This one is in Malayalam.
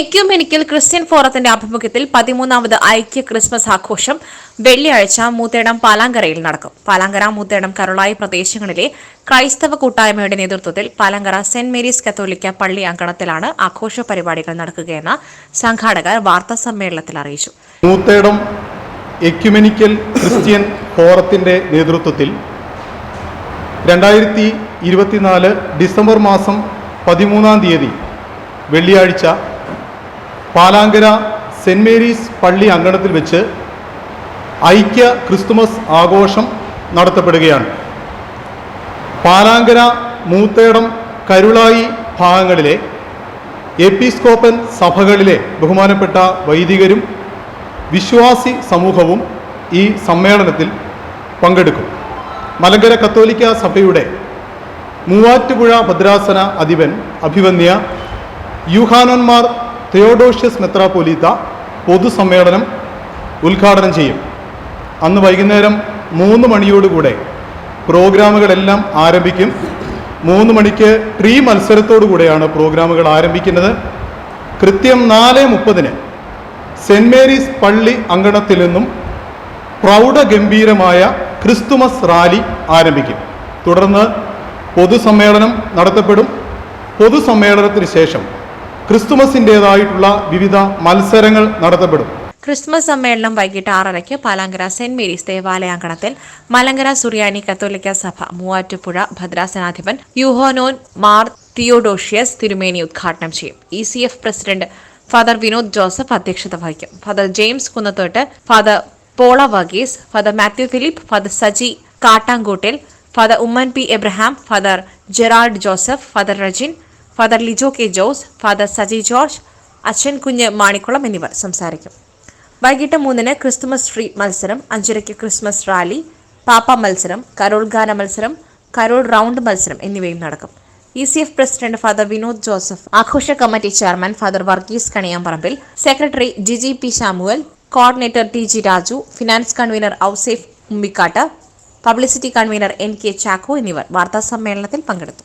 എക്യുമെനിക്കൽ ക്രിസ്ത്യൻ ഫോറത്തിന്റെ ആഭിമുഖ്യത്തിൽ പതിമൂന്നാമത് ഐക്യ ക്രിസ്മസ് ആഘോഷം വെള്ളിയാഴ്ച മൂത്തേടം പാലാങ്കരയിൽ നടക്കും. പാലാങ്കര മൂത്തേടം കരുളായി പ്രദേശങ്ങളിലെ ക്രൈസ്തവ കൂട്ടായ്മയുടെ നേതൃത്വത്തിൽ പാലാങ്കര സെന്റ് മേരീസ് കത്തോലിക്ക പള്ളി അങ്കണത്തിലാണ് ആഘോഷ പരിപാടികൾ നടക്കുകയെന്ന് സംഘാടകർ വാർത്താ സമ്മേളനത്തിൽ അറിയിച്ചു. മൂത്തേടം എക്യുമെനിക്കൽ ക്രിസ്ത്യൻ ഫോറത്തിന്റെ നേതൃത്വത്തിൽ രണ്ടായിരത്തി ഇരുപത്തിനാല് ഡിസംബർ മാസം പതിമൂന്നാം തീയതി വെള്ളിയാഴ്ച പാലാങ്കര സെന്റ് മേരീസ് പള്ളി അങ്കണത്തിൽ വെച്ച് ഐക്യ ക്രിസ്തുമസ് ആഘോഷം നടത്തപ്പെടുകയാണ്. പാലാങ്കര മൂത്തേടം കരുളായി ഭാഗങ്ങളിലെ എപ്പിസ്കോപ്പൻ സഭകളിലെ ബഹുമാനപ്പെട്ട വൈദികരും വിശ്വാസി സമൂഹവും ഈ സമ്മേളനത്തിൽ പങ്കെടുക്കും. മലങ്കര കത്തോലിക്ക സഭയുടെ മൂവാറ്റുപുഴ ഭദ്രാസന അധിപൻ അഭിവന്യ യൂഹാനന്മാർ തെയോഡോഷ്യസ് മെത്രാപ്പൊലീത്ത പൊതുസമ്മേളനം ഉദ്ഘാടനം ചെയ്യും. അന്ന് വൈകുന്നേരം മൂന്ന് മണിയോടുകൂടെ പ്രോഗ്രാമുകളെല്ലാം ആരംഭിക്കും. മൂന്ന് മണിക്ക് ട്രീ മത്സരത്തോടുകൂടെയാണ് പ്രോഗ്രാമുകൾ ആരംഭിക്കുന്നത്. കൃത്യം നാല് മുപ്പതിന് സെന്റ് മേരീസ് പള്ളി അങ്കണത്തിൽ നിന്നും പ്രൗഢഗംഭീരമായ ക്രിസ്തുമസ് റാലി ആരംഭിക്കും. തുടർന്ന് പൊതുസമ്മേളനം നടത്തപ്പെടും. പൊതുസമ്മേളനത്തിന് ശേഷം ക്രിസ്തുമസിന്റേതായിട്ടുള്ള വിവിധ മത്സരങ്ങൾ നടത്തപ്പെടും. ക്രിസ്മസ് സമ്മേളനം വൈകിട്ട് ആറരയ്ക്ക് പാലാങ്കര സെന്റ് മേരീസ് ദേവാലയാങ്കണത്തിൽ മലങ്കര സുറിയാനി കത്തോലിക്ക സഭ മൂവാറ്റുപുഴ ഭദ്രാസനാധിപൻ യുഹോനോൻ മാർ തിയോഡോഷ്യസ് തിരുമേനി ഉദ്ഘാടനം ചെയ്യും. E C F president father Vinod Joseph അധ്യക്ഷത വഹിക്കും. Father James Kunnathott father Pola Varghese father Mathew Philip father Saji Kattankoottil father Oommen P Abraham father Gerald Joseph father Rejin father Lijo K Jose father Saji George അച്ഛൻ കുഞ്ഞ് മാണിക്കുളം എന്നിവർ സംസാരിക്കും. വൈകിട്ട് മൂന്നിന് ക്രിസ്തുമസ് ട്രീ മത്സരം അഞ്ചരയ്ക്ക് ക്രിസ്മസ് റാലി പാപ്പ മത്സരം കരോൾ ഗാന മത്സരം കരോൾ റൗണ്ട് മത്സരം എന്നിവയും നടക്കും. E C F president father Vinod Joseph ആഘോഷ committee chairman father Varghese Kaniyamparambil secretary Jiji P Samuel coordinator T G Raju finance convener Ouseph Ummikkattu publicity convener N K Chacko എന്നിവർ വാർത്താ സമ്മേളനത്തിൽ പങ്കെടുത്തു.